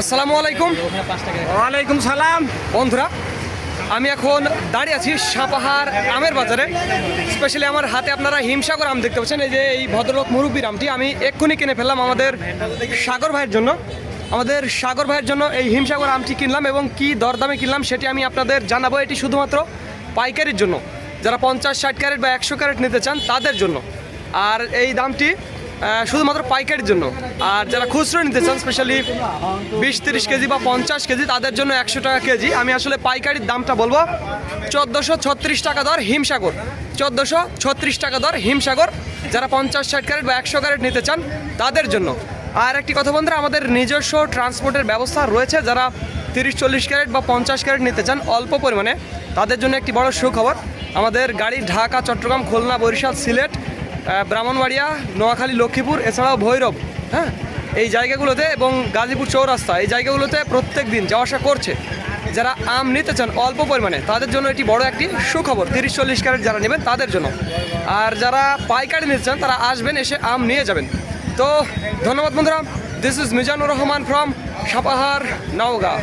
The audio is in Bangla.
আসসালামু আলাইকুম। ওয়ালাইকুম সালাম। বন্ধুরা আমি এখন দাঁড়িয়ে আছি সাপাহার আমের বাজারে। স্পেশালি আমার হাতে আপনারা হিমসাগর আম দেখতে পাচ্ছেন। এই যে এই ভদ্রলোক মুরব্বীর আমটি আমি এক্ষুনি কিনে ফেললাম আমাদের সাগর ভাইয়ের জন্য। আমাদের সাগর ভাইয়ের জন্য এই হিমসাগর আমটি কিনলাম এবং কি দরদামে কিনলাম সেটি আমি আপনাদের জানাব। এটি শুধুমাত্র পাইকারির জন্য। যারা পঞ্চাশ ষাট ক্যারেট বা একশো ক্যারেট নিতে চান তাদের জন্য। আর এই দামটি শুধুমাত্র পাইকারির জন্য। আর যারা খুচরো নিতে চান স্পেশালি বিশ, তিরিশ কেজি বা পঞ্চাশ কেজি, তাদের জন্য একশো টাকা কেজি। আমি আসলে পাইকারির দামটা বলব, চোদ্দোশো ছত্রিশ টাকা দর হিমসাগর। চোদ্দোশো ছত্রিশ টাকা দর হিমসাগর। যারা পঞ্চাশ, ষাট ক্যারেট বা একশো ক্যারেট নিতে চান, তাদের জন্য। আর একটি কথা বন্ধুরা, আমাদের নিজস্ব ট্রান্সপোর্টের ব্যবস্থা রয়েছে। যারা তিরিশ, চল্লিশ ক্যারেট বা পঞ্চাশ ক্যারেট নিতে চান, অল্প পরিমাণে, তাদের জন্য একটি বড় সুখবর। আমাদের গাড়ি ঢাকা, চট্টগ্রাম, খুলনা, বরিশাল, সিলেট ব্রাহ্মণবাড়িয়া, নোয়াখালী, লক্ষ্মীপুর, এছাড়াও ভৈরব হ্যাঁ? এই জায়গাগুলোতে এবং গাজীপুর চৌরাস্তা, এই জায়গাগুলোতে প্রত্যেক দিন যাওয়া আসা করছে। যারা আম নিতে চান অল্প পরিমাণে, তাদের জন্য এটি বড় একটি সুখবর। তিরিশ চল্লিশ ক্যারেট যারা নেবেন, তাদের জন্য। আর যারা পাইকারি নিতে চান, তারা আসবেন, এসে আম নিয়ে যাবেন। তো ধন্যবাদ বন্ধুরা। This is Mizanur Rahman from Sapahar, Naogaon.